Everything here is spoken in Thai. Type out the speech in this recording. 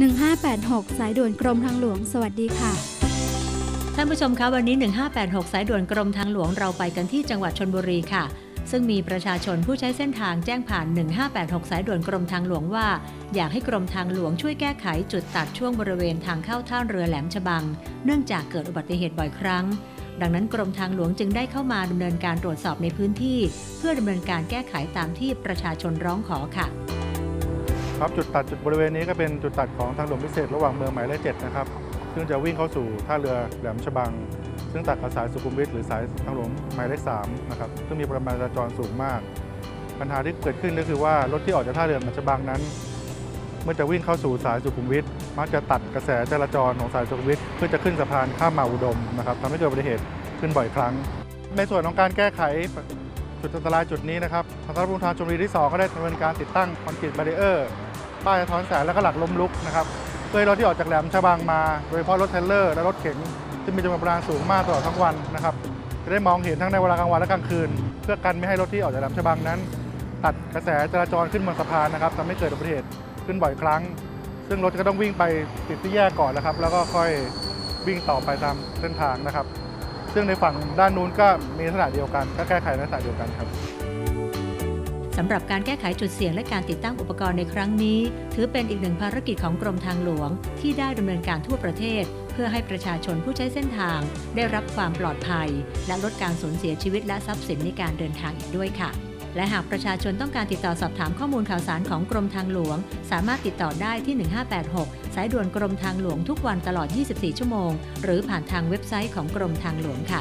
1586 สายด่วนกรมทางหลวง สวัสดีค่ะท่านผู้ชมคะวันนี้ 1586 สายด่วนกรมทางหลวงเราไปกันที่จังหวัดชนบุรีค่ะ ซึ่งมีประชาชนผู้ใช้เส้นทางแจ้งผ่าน 1586 สายด่วนกรมทางหลวงว่า อยากให้กรมทางหลวงช่วยแก้ไขจุดตัดช่วงบริเวณทางเข้าท่าเรือแหลมฉบัง เนื่องจากเกิดอุบัติเหตุบ่อยครั้ง ดังนั้นกรมทางหลวงจึงได้เข้ามาดำเนินการตรวจสอบในพื้นที่ เพื่อดำเนินการแก้ไขตามที่ประชาชนร้องขอค่ะ ครับจุดตัดจุดบริเวณนี้ก็เป็นจุดตัดของทางหลวงพิเศษระหว่างเมืองหมายเลขเจ็ดนะครับซึ่งจะวิ่งเข้าสู่ท่าเรือแหลมฉบัง ซึ่งตัดกับสายสุขุมวิทหรือสายทางหลวงหมายเลขสามนะครับซึ่งมีปริมาณจราจรสูงมาก ปัญหาที่เกิดขึ้นก็คือว่ารถที่ออกจากท่าเรือแหลมฉบังนั้น เมื่อจะวิ่งเข้าสู่สายสุขุมวิทมักจะตัดกระแสจราจรของสายสุขุมวิทเพื่อจะขึ้นสะพานข้ามมาอุดมนะครับทำให้เกิดอุบัติเหตุขึ้นบ่อยครั้ง ในส่วนของการแก้ไขจุดอันตรายจุดนี้นะครับทางการปรุงทางชลบุรีที่สองก็ได้ดำเนินการติดตั้งคอนกรีตบารีเออร์ ป้ายสะท้อนแสงและก็หลักล้มลุกนะครับเพื่อให้รถที่ออกจากแหลมฉบังมาโดยเฉพาะรถเทรลเลอร์และรถเข็นที่มีจำนวนประชาชนสูงมากตลอดทั้งวันนะครับจะได้มองเห็นทั้งในเวลากลางวันและกลางคืน เพื่อกันไม่ให้รถที่ออกจากแหลมฉบังนั้น ตัดกระแสจราจรขึ้นบนสะพานนะครับทำให้เกิดอุบัติเหตุขึ้นบ่อยครั้ง ซึ่งรถก็ต้องวิ่งไปติดที่แยกก่อนนะครับ แล้วก็ค่อยวิ่งต่อไปตามเส้นทางนะครับ ซึ่งในฝั่งด้านนู้นก็มีลักษณะเดียวกันก็แก้ไขลักษณะเดียวกันครับ สำหรับการแก้ไขจุดเสี่ยงและการติดตั้งอุปกรณ์ในครั้งนี้ ถือเป็นอีกหนึ่งภารกิจของกรมทางหลวง ที่ได้ดำเนินการทั่วประเทศ เพื่อให้ประชาชนผู้ใช้เส้นทาง ได้รับความปลอดภัย และลดการสูญเสียชีวิตและทรัพย์สินในการเดินทางอีกด้วยค่ะ และหากประชาชนต้องการติดต่อสอบถามข้อมูลข่าวสารของกรมทางหลวง สามารถติดต่อได้ที่ 1586 สายด่วนกรมทางหลวงทุกวันตลอด 24 ชั่วโมง หรือผ่านทางเว็บไซต์ของกรมทางหลวงค่ะ